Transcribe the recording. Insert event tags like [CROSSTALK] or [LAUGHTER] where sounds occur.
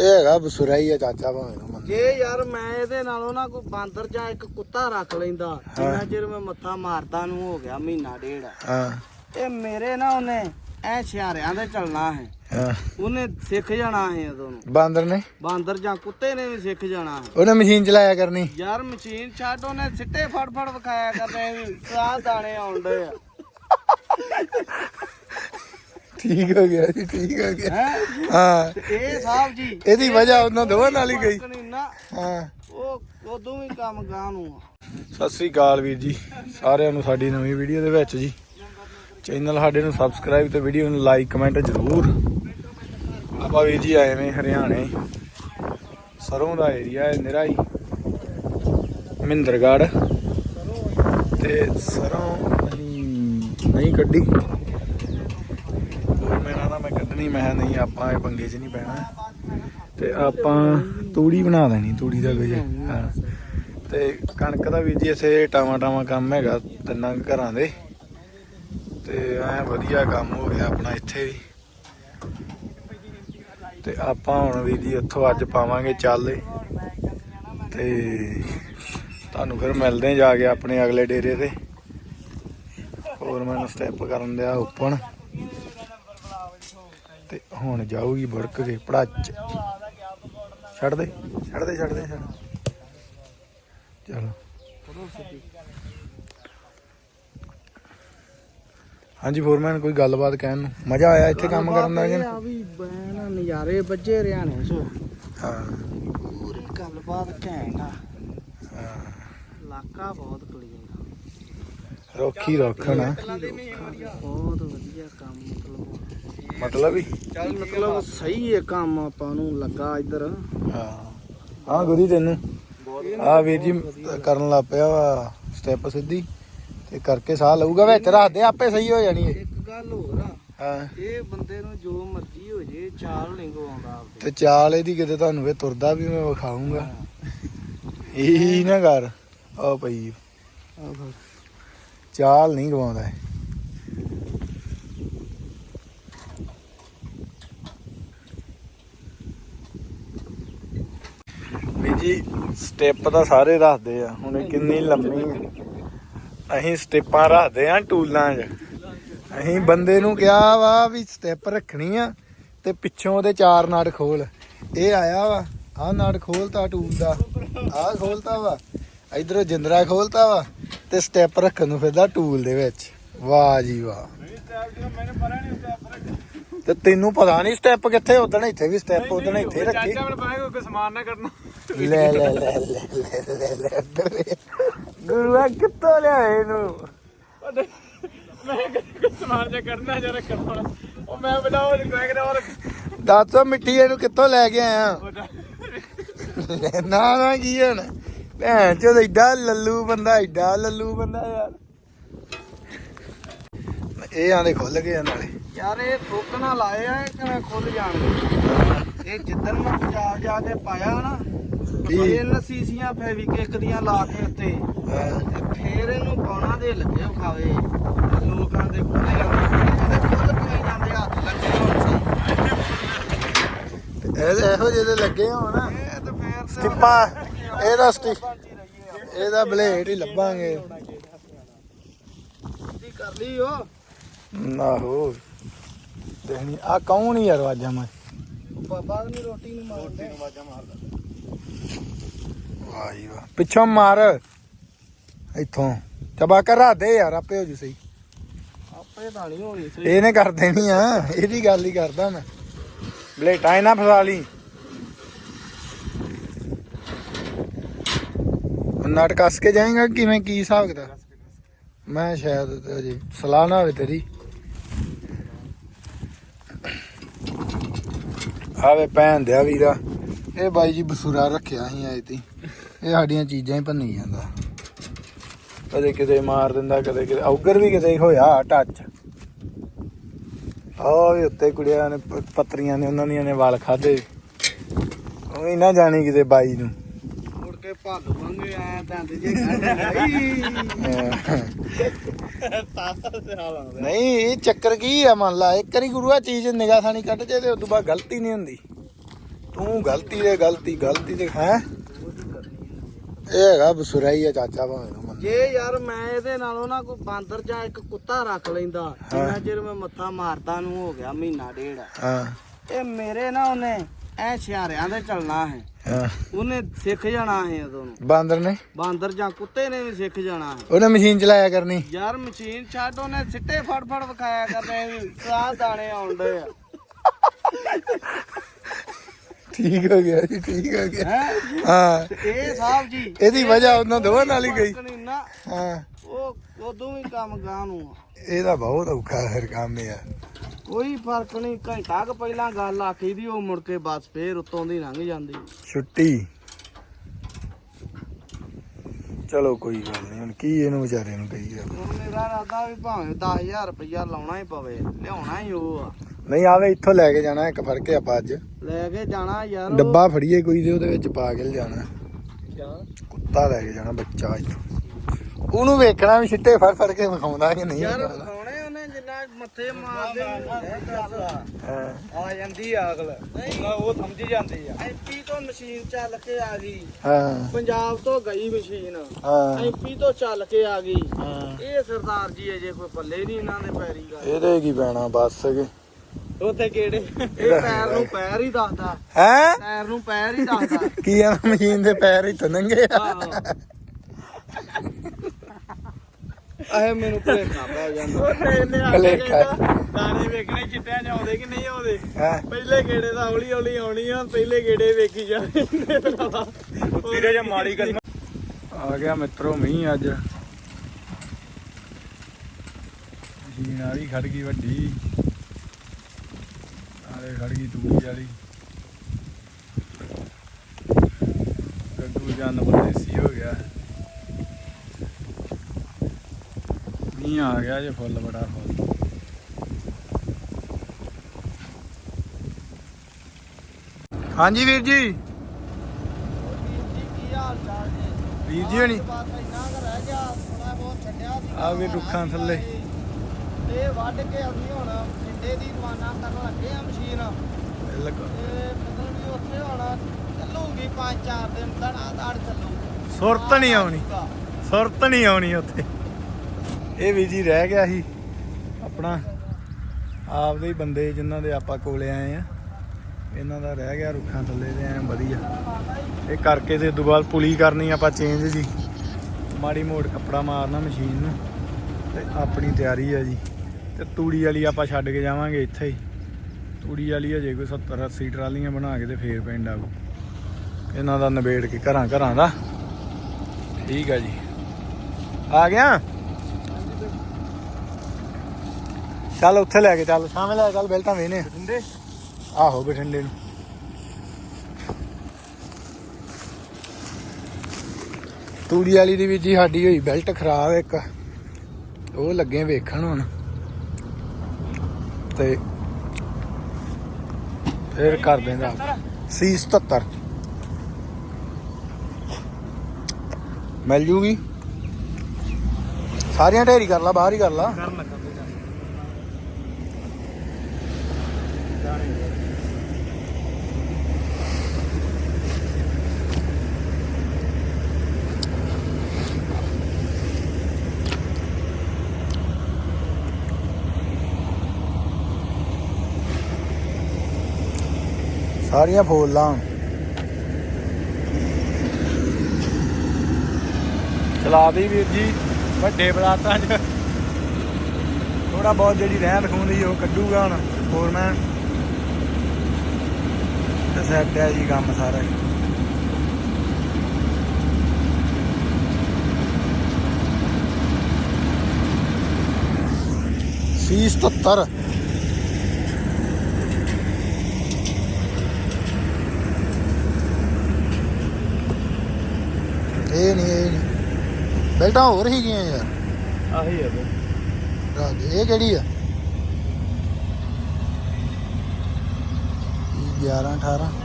ਇਹ ਹੈਗਾ ਬਸੁਰਾ ਹੀ ਆ ਚਾਚਾ ਭਾਵੇਂ ਨੂੰ ਮੰਨ। ਜੇ ਯਾਰ ਮੈਂ ਇਹਦੇ ਨਾਲੋਂ ਨਾ ਕੋਈ ਬਾਂਦਰ ਜਾਂ ਇੱਕ ਕੁੱਤਾ ਰੱਖ ਲੈਂਦਾ ਜਿੰਨਾ ਚਿਰ ਮੈਂ ਮੱਥਾ ਮਾਰਦਾ ਨੂੰ ਹੋ ਗਿਆ ਮਹੀਨਾ ਡੇਢ। ਹਾਂ। ਇਹ ਮੇਰੇ ਨਾ ਉਹਨੇ ਐ ਸਿਆਰਿਆਂ ਦੇ ਚੱਲਣਾ ਹੈ। ਹਾਂ। ਉਹਨੇ ਸਿੱਖ ਜਾਣਾ ਹੈ ਉਦੋਂ ਨੂੰ। ਬਾਂਦਰ ਨੇ? ਬਾਂਦਰ ਜਾਂ ਕੁੱਤੇ ਨੇ ਵੀ ਸਿੱਖ ਜਾਣਾ ਹੈ। ਉਹਨੇ ਮਸ਼ੀਨ ਚਲਾਇਆ ਕਰਨੀ। ਯਾਰ ਮਸ਼ੀਨ ਛੱਡ ਉਹਨੇ ਸਿੱਟੇ ਫੜ ਫੜ ਵਿਖਾਇਆ ਕਰਦੇ ਵੀ ਸਾਹ ਦਾਣੇ ਆਉਂਦੇ ਆ। ਠੀਕ ਹੋ ਗਿਆ ਜੀ ਠੀਕ ਹੋ ਗਿਆ। ਹੈ ਹਾਂ। ਇਹ ਸਾਹਿਬ ਜੀ ਇਹਦੀ ਵਜ੍ਹਾ ਉਹਨਾਂ ਦੋਵਾਂ ਨਾਲ ਹੀ ਗਈ। ਹਾਂ। ਉਹ ਉਦੋਂ ਵੀ ਕੰਮ ਗਾਂ ਨੂੰ ਆ। ਸਤਿ ਸ੍ਰੀ ਅਕਾਲ ਵੀਰ ਜੀ ਸਾਰਿਆਂ ਨੂੰ ਸਾਡੀ ਨਵੀਂ ਵੀਡੀਓ ਦੇ ਵਿੱਚ ਜੀ। ਚੈਨਲ ਸਾਡੇ ਨੂੰ ਸਬਸਕ੍ਰਾਈਬ ਤੇ ਵੀਡੀਓ ਨੂੰ ਲਾਈਕ ਕਮੈਂਟ ਜ਼ਰੂਰ। ਆਪਾਂ ਵੀਰ ਜੀ ਆਏ ਨੇ ਹਰਿਆਣੇ ਸਰੋਂ ਦਾ ਏਰੀਆ ਹੈ ਨਿਰਾ ਹੀ ਮਹਿੰਦਰਗੜ੍ਹ। ਤੇ ਸਰੋਂ ਅਸੀਂ ਨਹੀਂ ਕੱਢੀ। ਨਾ ਮੈਂ ਕਿਹਾ ਨਹੀਂ, ਆਪਾਂ ਇਹ ਪੰਗੇ 'ਚ ਨਹੀਂ ਪੈਣਾ। ਤੇ ਆਪਾਂ ਤੂੜੀ ਬਣਾ ਦੇਣੀ, ਤੂੜੀ ਦਾ ਕੁਝ ਹਾਂ। ਤੇ ਕਣਕ ਦਾ ਵੀ ਜੀ, ਇਥੇ ਟਾਵਾ ਟਾਵਾ ਕੰਮ ਹੈਗਾ ਤਿੰਨਾਂ ਘਰਾਂ ਦੇ। ਤੇ ਐ ਵਧੀਆ ਕੰਮ ਹੋ ਗਿਆ ਆਪਣਾ ਇੱਥੇ ਵੀ। ਤੇ ਆਪਾਂ ਹੁਣ ਵੀ ਜੀ ਇੱਥੋਂ ਅੱਜ ਪਾਵਾਂਗੇ ਚਾਲੇ ਤੇ ਤੁਹਾਨੂੰ ਫਿਰ ਮਿਲਦੇ ਜਾ ਕੇ ਆਪਣੇ ਅਗਲੇ ਡੇਰੇ ਤੇ। ਹੋਰ ਮੈਨੂੰ ਸਟੈਪ ਕਰਨ ਦਿਆ, ਓਪਨ। ਹੁਣ ਜਾਊਗੀ ਬੜਕ ਕੇ ਪੜਾਚ ਛੱਡ ਦੇ ਛੱਡ ਦੇ ਛੱਡ ਦੇ ਛੱਡ। ਚਲੋ। ਹਾਂਜੀ ਫੋਰਮੈਨ ਕੋਈ ਗੱਲਬਾਤ ਕਹਿਣ ਨੂੰ? ਮਜ਼ਾ ਆਇਆ ਇੱਥੇ ਕੰਮ ਕਰਨ ਦਾ ਨਹੀਂ? ਆ ਵੀ ਬੈਨ ਨਜ਼ਾਰੇ ਵੱਜੇ ਹਰਿਆਣੇ ਸੋ ਹਾਂ। ਪੂਰੀ ਗੱਲਬਾਤ ਆ। ਹਾਂ। ਇਲਾਕਾ ਬਹੁਤ ਕਲੀਨ ਰੋਖੀ ਰੋਖਣਾ ਬਹੁਤ ਵਧੀਆ ਕੰਮ ਮਤਲਬ ਮਤਲਬ ਹੀ ਮਤਲਬ ਸਹੀ ਹੈ ਕੰਮ ਆਪਾਂ ਨੂੰ ਲੱਗਾ ਇੱਧਰ। ਹਾਂ। ਹਾਂ ਗੁਰੀ ਤੈਨੂੰ। ਆ ਵੀਰ ਜੀ ਕਰਨ ਲੱਗ ਪਿਆ ਵਾ ਸਟੈਪ ਸਿੱਧੀ। ਤੇ ਕਰਕੇ ਸਾਹ ਲਊਗਾ ਵਿੱਚ ਰੱਖ ਦੇ ਆਪੇ ਸਹੀ ਹੋ ਜਾਣੀ ਹੈ। ਇੱਕ ਗੱਲ ਹੋਰ ਆ। ਹਾਂ। ਇਹ ਬੰਦੇ ਨੂੰ ਜੋ ਮਰਜ਼ੀ ਹੋ ਜੇ ਚਾਲ ਨਹੀਂ ਗਵਾਉਂਦਾ ਆਪਦੇ। ਤੇ ਚਾਲ ਇਹਦੀ ਕਿਤੇ ਤੁਹਾਨੂੰ ਵੇ ਤੁਰਦਾ ਵੀ ਮੈਂ ਵਿਖਾਉਂਗਾ ਇਹੀ ਨਾ ਕਰ। ਆ ਪਈ। ਆਹ। ਚਾਲ ਨਹੀਂ ਗਵਾਉਂਦਾ ਇਹ। ਜੀ ਸਟੈਪ ਤਾਂ ਸਾਰੇ ਰੱਖਦੇ ਆ, ਹੁਣ ਇਹ ਕਿੰਨੀ ਲੰਮੀ ਆ। ਅਸੀਂ ਸਟੈਪਾਂ ਰੱਖਦੇ ਆ ਟੂਲਾਂ 'ਚ। ਅਸੀਂ ਬੰਦੇ ਨੂੰ ਕਿਹਾ ਵਾ ਵੀ ਸਟੈਪ ਰੱਖਣੀ ਆ ਤੇ ਪਿੱਛੋਂ ਉਹਦੇ ਚਾਰ ਨਾੜ ਖੋਲ। ਇਹ ਆਇਆ ਵਾ, ਆਹ ਨਾੜ ਖੋਲਤਾ ਟੂਲ ਦਾ, ਆਹ ਖੋਲਤਾ ਵਾ, ਇਧਰੋਂ ਜਿੰਦਰਾ ਖੋਲਤਾ ਵਾ। ਤੇ ਸਟੈਪ ਰੱਖਣ ਨੂੰ ਫਿਰਦਾ ਟੂਲ ਦੇ ਵਿੱਚ। ਵਾਹ ਜੀ ਵਾਹ। ਤੇ ਤੈਨੂੰ ਪਤਾ ਨਹੀਂ ਸਟੈਪ ਕਿੱਥੇ ਉਦਣ ਇੱਥੇ ਵੀ ਸਟੈਪ ਉਦਣ ਇੱਥੇ ਰੱਖੀ। ਚਾਚਾ ਮੈਨੂੰ ਪਾਏਗਾ ਕੋਈ ਸਮਾਨ ਨਾ ਕਰਨਾ ਲੈ ਲੈ ਲੈ ਲੈ ਲੈ ਲੈ ਲੈ ਇੱਧਰ। ਗੁਰੂਆ ਕਿੱਥੋਂ ਲਿਆ ਇਹਨੂੰ? ਮੈਂ ਕੋਈ ਸਮਾਨ ਜਾ ਕਰਨਾ ਜਰਾ ਕਰਨਾ ਉਹ ਮੈਂ ਬਲਾਉ ਕੋਈ ਕਿਹਦਾ ਹੋਰ ਦੱਸ ਮਿੱਟੀ ਇਹਨੂੰ ਕਿੱਥੋਂ ਲੈ ਕੇ ਆਇਆ? ਨਾ ਨਾ ਕੀ ਹਣ? ਭੈਣ ਚੋਦ ਏਡਾ ਲੱਲੂ ਬੰਦਾ ਏਡਾ ਲੱਲੂ ਬੰਦਾ ਯਾਰ। ਇਹ ਆਂਦੇ ਖੁੱਲ ਗਏ ਆ ਨਾਲੇ। ਯਾਰ ਇਹ ਠੋਕਣਾ ਲਾਏ ਆ ਕਿਵੇਂ ਖੁੱਲ ਜਾਣਗੇ ਇਹ ਜਿੱਦਣ ਮੈਂ ਪੰਜਾਬ ਜਾ ਕੇ ਪਾਇਆ ਨਾ? ਤਿੰਨ ਸੀਸੀਆਂ ਫੈਵਿਕਿਕ ਦੀਆਂ ਲਾ ਕੇ ਉੱਤੇ। ਫੇਰ ਇਹਨੂੰ ਪਾਉਣਾ ਦੇ ਲੱਗੇ ਖਾਵੇ ਲੋਕਾਂ ਦੇ ਖੁੱਲੇ ਜਾਂਦੇ ਖੁੱਲ ਕਿਵੇਂ ਜਾਂਦੇ ਹੱਥ ਲੱਗੇ ਹੋਣ ਸਹੀ ਇਹਦੇ ਇਹੋ ਜਿਹੇ ਲੱਗੇ ਹੋਣ ਇਹ ਤੇ ਫੇਰ ਸਟਿੱਪਾਂ ਇਹਦਾ ਸਟਿ ਇਹਦਾ ਬਲੇਡ ਹੀ ਲੱਭਾਂਗੇ। ਕਰ ਲਈ ਉਹ ਆਹੋ। ਦੇਖਣੀ ਆ ਕੌਣ ਹੀ ਯਾਰ ਵਾਜਾ ਮੈਂ ਬਾਬਾ ਨੇ ਰੋਟੀ ਨੂੰ ਮਾਰਦੇ। ਵਾਹ ਜੀ ਵਾਹ ਪਿੱਛੋਂ ਮਾਰ। ਇੱਥੋਂ। ਚਬਾ ਕਰ ਰਾ ਦੇ ਯਾਰ ਆਪੇ ਹੋ ਜੂ ਸਹੀ। ਆਪੇ ਤਾਂ ਨਹੀਂ ਹੋਣੀ ਸੀ ਇਹਨੇ ਕਰ ਦੇਣੀ ਆ। ਇਹਦੀ ਗੱਲ ਹੀ ਕਰਦਾ ਮੈਂ। ਬਲੇਟਾਂ ਹੀ ਨਾ ਫਸਾ ਲਈ। ਨਟ ਕੱਸ ਕੇ ਜਾਏਗਾ ਕਿਵੇਂ, ਕੀ ਹਿਸਾਬ ਕਿਤਾਬ? ਮੈਂ ਸ਼ਾਇਦ ਤੇ ਸਲਾਹ ਨਾ ਹੋਵੇ ਤੇਰੀ। ਆਵੇ ਭੈਣ ਦਿਆ ਵੀਰਾ, ਇਹ ਬਾਈ ਜੀ ਬਸੂਰਾ ਰੱਖਿਆ ਸੀ ਆਏ ਤੀ। ਇਹ ਸਾਡੀਆਂ ਚੀਜ਼ਾਂ ਹੀ ਭੰਨੀ ਜਾਂਦਾ। ਕਦੇ ਕਿਤੇ ਮਾਰ ਦਿੰਦਾ, ਕਦੇ ਕਿਤੇ ਔਗਰ ਵੀ ਕਿਤੇ ਹੋਇਆ ਟੱਚ ਆਹ ਵੀ ਉੱਤੇ ਕੁੜੀਆਂ ਨੇ ਪ- ਪੱਤਰੀਆਂ ਨੇ, ਉਹਨਾਂ ਦੀਆਂ ਨੇ ਵਾਲ ਖਾਦੇ ਉਹ ਹੀ ਨਾ ਜਾਣੀ ਕਿਤੇ ਬਾਈ ਨੂੰ। ਮੁੜ ਕੇ ਭਾਲੂ ਵਾਂਗੇ ਆਇਆ ਦੰਦ ਜੇ ਕੱਢ [LAUGHS] ਨਹੀਂ ਇਹ ਚੱਕਰ ਕੀ ਆ ਮੰਨ ਲਾ ਇੱਕ ਵਾਰੀ ਗੁਰੂਆ ਚੀਜ਼ ਨਿਗਾਹ ਸਾਨੀ ਕੱਢ ਜੇ ਤੇ ਉਦੋਂ ਬਾਅਦ ਗਲਤੀ ਨਹੀਂ ਹੁੰਦੀ। ਤੂੰ ਗਲਤੀ ਦੇ ਗਲਤੀ ਗਲਤੀ ਦੇ ਹੈ? ਇਹ ਹੈਗਾ ਬਸੁਰਾਈ ਆ ਚਾਚਾ ਭਾਵੇਂ ਨੂੰ ਮੰਨ ਜੇ ਯਾਰ ਮੈਂ ਇਹਦੇ ਨਾਲੋਂ ਨਾ ਕੋਈ ਬਾਂਦਰ ਜਾਂ ਇੱਕ ਕੁੱਤਾ ਰੱਖ ਲੈਂਦਾ ਜਿੰਨਾ ਚਿਰ ਮੈਂ ਮੱਥਾ ਮਾਰਦਾ ਨੂੰ ਹੋ ਗਿਆ ਮਹੀਨਾ ਡੇਢ। ਹਾਂ। ਇਹ ਮੇਰੇ ਨਾ ਉਹਨੇ ਐ ਸ਼ਿਆਰਿਆਂ ਦੇ ਚੱਲਣਾ ਹਾਂ। ਉਹਨੇ ਸਿੱਖ ਜਾਣਾ ਹੈ ਉਦੋਂ ਨੂੰ। ਬਾਂਦਰ ਨੇ? ਬਾਂਦਰ ਜਾਂ ਕੁੱਤੇ ਨੇ ਵੀ ਸਿੱਖ ਜਾਣਾ ਹੈ। ਉਹਨੇ ਮਸ਼ੀਨ ਚਲਾਇਆ ਕਰਨੀ। ਯਾਰ ਮਸ਼ੀਨ ਛੱਡ ਉਹਨੇ ਸਿੱਟੇ ਫੜ ਫੜ ਵਿਖਾਇਆ ਕਰਦੇ ਸਾਹ ਦਾਣੇ ਆਉਂਦੇ ਆ। ਠੀਕ ਹੋ ਗਿਆ ਜੀ ਠੀਕ ਹੋ ਗਿਆ। ਹੈ? ਹਾਂ। ਇਹ ਸਾਹਿਬ ਜੀ ਇਹਦੀ ਵਜ੍ਹਾ ਉਹਨਾਂ ਦੋਵਾਂ ਨਾਲ ਹੀ ਗਈ। ਫ਼ਰਕ ਨੀ ਨਾ। ਹਾਂ। ਉਹ ਉਦੋਂ ਵੀ ਕੰਮ ਗਾਂ ਨੂੰ ਆ। ਇਹਦਾ ਬਹੁਤ ਔਖਾ ਫਿਰ ਕੰਮ ਆ। ਕੋਈ ਫ਼ਰਕ ਨਹੀਂ ਘੰਟਾ ਕੁ ਪਹਿਲਾਂ ਗੱਲ ਆਖੀ ਦੀ ਉਹ ਮੁੜ ਕੇ ਬਸ ਫੇਰ ਉੱਤੋਂ ਦੀ ਲੰਘ ਜਾਂਦੀ। ਛੁੱਟੀ। ਚਲੋ ਕੋਈ ਗੱਲ ਨਹੀਂ ਹੁਣ ਕੀ ਇਹਨੂੰ ਵਿਚਾਰੇ ਨੂੰ ਕਹੀ ਜਾ ਹੁਣ ਮੇਰਾ ਇਰਾਦਾ ਵੀ ਭਾਵੇਂ 10000 ਰੁਪਇਆ ਲਾਉਣਾ ਹੀ ਪਵੇ ਲਿਆਉਣਾ ਹੀ ਉਹ ਆ। ਨਹੀਂ ਆਵੇ ਇੱਥੋਂ ਲੈ ਕੇ ਜਾਣਾ ਇੱਕ ਫੜ ਕੇ ਆਪਾਂ ਅੱਜ। ਲੈ ਕੇ ਜਾਣਾ ਯਾਰ ਉਹ- ਡੱਬਾ ਫੜੀਏ ਕੋਈ ਤੇ ਉਹਦੇ ਵਿੱਚ ਪਾ ਕੇ ਲਿਜਾਣਾ? ਕੁੱਤਾ ਲੈ ਕੇ ਜਾਣਾ ਬੱਚਾ ਇੱਥੋਂ। ਉਹਨੂੰ ਵੇਖਣਾ ਵੀ ਛਿੱਟੇ ਫੜ ਫੜ ਕੇ ਵਿਖਾਉਂਦਾ ਕਿ ਨਹੀਂ ਯਾਰ ਵਿਖਾਉਂਦਾ। ਖਾਣੇ ਉਹਨੇ ਜਿੰਨਾ ਮੱਥੇ ਮਾਰਦੇ ਹਾਂ ਆ ਜਾਂਦੀ ਆ ਅਗਲ। ਨਹੀਂ। ਉਹ ਸਮਝ ਜਾਂਦੀ ਆ। ਐਮਪੀ ਤੋਂ ਮਸ਼ੀਨ ਚੱਲ ਕੇ ਆ ਗਈ। ਹਾਂ। ਪੰਜਾਬ ਤੋਂ ਗਈ ਮਸ਼ੀਨ। ਹਾਂ। ਐਮਪੀ ਤੋਂ ਚੱਲ ਕੇ ਆ ਗਈ। ਹਾਂ। ਇਹ ਸਰਦਾਰ ਜੀ ਅਜੇ ਕੋਈ ਪੱਲੇ ਨਹੀਂ ਇਹਨਾਂ ਦੇ ਪੈਰੀ ਦਾ। ਇਹਦੇ ਕੀ ਪੈਣਾ ਬੱਸ ਕੇ। ਉੱਥੇ ਕਿਹੜੇ? ਇਹ ਪੈਰ ਨੂੰ ਪੈਰ ਹੀ ਦੱਸਦਾ। ਹੈ? ਪੈਰ ਨੂੰ ਪੈਰ ਹੀ ਦੱਸਦਾ। ਕੀ ਆ ਮਸ਼ੀਨ ਦੇ ਪੈਰ ਹੀ ਨੰਗੇ ਆ। ਆਹੋ। ਆਏ ਮੈਨੂੰ ਭੁਲੇਖਾ ਪੈ ਜਾਂਦਾ। ਭੁਲੇਖਾ। ਕਹਿੰਦਾ, ਦਾਣੇ ਵੇਖਣੇ ਚਿੱਟਿਆਂ ਚ ਆਉਂਦੇ ਕਿ ਨਹੀਂ ਆਉਂਦੇ? ਹੈਂ? ਪਹਿਲੇ ਗੇੜੇ ਦਾ ਹੌਲੀ ਹੌਲੀ ਆਉਣੀ ਆ ਪਹਿਲੇ ਗੇੜੇ ਵੇਖੀ ਜਾਣੇ ਤੇਰੇ ਜੇ ਮਾੜੀ ਕਰ ਆ ਗਿਆ ਮਿੱਤਰੋ ਮੀਂਹ ਅੱਜ। ਵੀ ਖੜ ਗਈ ਵੱਡੀ। ਆਲੇ ਖੜ ਗਈ ਤੂੜੀ ਵਾਲੀ। ਗੱਗੂ ਜਨ ਬੰਦੇਸੀ ਹੋ ਗਿਆ। ਮੀਂਹ ਆ ਗਿਆ ਜੇ ਫੁੱਲ ਬੜਾ ਫੁੱਲ। ਹਾਂਜੀ ਵੀਰ ਜੀ। ਵੀਰ ਜੀ ਹਣੀ। ਆ ਵੀ ਰੁੱਖਾਂ ਥੱਲੇ। ਤੇ ਵੱਢ ਕੇ ਅਸੀਂ ਹੁਣ ਠੰਡੇ ਦੀ ਰਵਾਨਾ ਕਰਨ ਲੱਗੇ ਆ ਮਸ਼ੀਨ। ਬਿਲਕੁਲ। ਮਤਲਬ ਵੀ ਉੱਥੇ ਹੁਣ ਚੱਲੂਗੀ 5-4 ਦਿਨ ਦੜਾ ਦੜ ਚੱਲੂ। ਸੁਰਤ ਨਹੀਂ ਆਉਣੀ। ਸੁਰਤ ਨਹੀਂ ਆਉਣੀ ਉੱਥੇ। ਇਹ ਵੀ ਜੀ ਰਹਿ ਗਿਆ ਸੀ ਆਪਣਾ, ਆਪਦੇ ਹੀ ਬੰਦੇ ਜਿਨ੍ਹਾਂ ਦੇ ਆਪਾਂ ਕੋਲੇ ਆਏ ਆ। ਇਹਨਾਂ ਦਾ ਰਹਿ ਗਿਆ ਰੁੱਖਾਂ ਥੱਲੇ ਦੇ ਐ ਵਧੀਆ। ਇਹ ਕਰਕੇ ਤੇ ਦੁਬਾਰਾ ਪੁਲੀ ਕਰਨੀ ਆਪਾਂ ਚੇਂਜ ਜੀ। ਮਾੜੀ ਮੋੜ ਕੱਪੜਾ ਮਾਰਨਾ ਮਸ਼ੀਨ ਨੂੰ ਤੇ ਆਪਣੀ ਤਿਆਰੀ ਆ ਜੀ। ਤੇ ਤੂੜੀ ਵਾਲੀ ਆਪਾਂ ਛੱਡ ਕੇ ਜਾਵਾਂਗੇ ਇੱਥੇ ਹੀ। ਤੂੜੀ ਵਾਲੀ ਹਜੇ ਕੋਈ 70 80 ਟਰਾਲੀਆਂ ਬਣਾ ਕੇ ਤੇ ਫੇਰ ਪਿੰਡ ਆਊ। ਇਹਨਾਂ ਦਾ ਨਿਬੇੜ ਕੇ ਘਰਾਂ ਘਰਾਂ ਦਾ। ਠੀਕ ਆ ਜੀ। ਆ ਗਿਆ? ਚੱਲ ਉੱਥੇ ਲੈ ਕੇ ਚੱਲ ਸ਼ਾਮੇ ਲੈ ਚੱਲ ਬੈਲਟਾਂ ਵੇਨੇ ਠੰਡੇ ਆਹੋ ਬਠਿੰਡੇ ਨੂੰ। ਤੂੜੀ ਵਾਲੀ ਦੀ ਵੀ ਜੀ ਸਾਡੀ ਹੋਈ ਬੈਲਟ ਖਰਾਬ ਇੱਕ। ਉਹ ਲੱਗੇ ਵੇਖਣ ਹੁਣ। ਤੇ ਫਿਰ ਕਰ ਦੇਗਾ ਸੀ 77 ਮਿਲ ਜੂਗੀ। ਸਾਰੀਆਂ ਢੇਰੀ ਕਰ ਲਾ ਬਾਹਰ ਹੀ ਕਰ ਲਾ। ਕਰਨ ਲੱਗਾ ਸਾਰੀਆਂ ਫੋਲ। ਚਲਾ ਦੀ ਵੀਰ ਜੀ ਵੱਡੇ ਬਲਾਤਾਂ 'ਚ। ਥੋੜਾ ਬਹੁਤ ਜਿਹੜੀ ਰਹਿਣ ਖੂੰਦੀ ਉਹ ਕੱਢੂਗਾ ਹੁਣ ਫੋਰਮੈਨ ਤੇ ਸੈੱਟ ਹੈ ਜੀ ਕੰਮ ਸਾਰਾ। ਹੀ। ਸੀ 77 ਇਹ ਨਹੀਂ ਇਹ ਨਹੀਂ। ਬੈਲਟਾਂ ਹੋਰ ਹੀ ਗਈਆਂ ਯਾਰ। ਆਹੀ ਹੈ ਬਈ। ਰਾਜ ਇਹ ਕਿਹੜੀ ਆ? 11 18